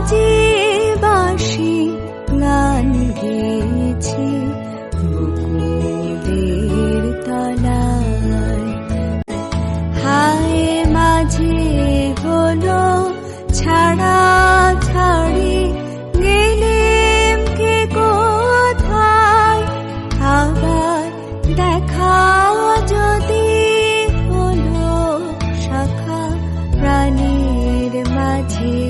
বাজে বাসি প্রাণ গেছে বুকুদের তলায়। হায় মাঝে হলো ছাড়া ছাড়ি, গেলেম কে কোথায়? আবার দেখাও যদি হলো শাখা প্রাণীর মাঝে।